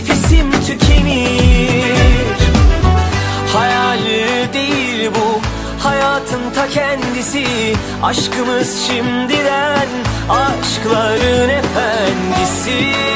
Nefesim tükenir. Hayal değil bu hayatın ta kendisi. Aşkımız şimdiden aşkların efendisi.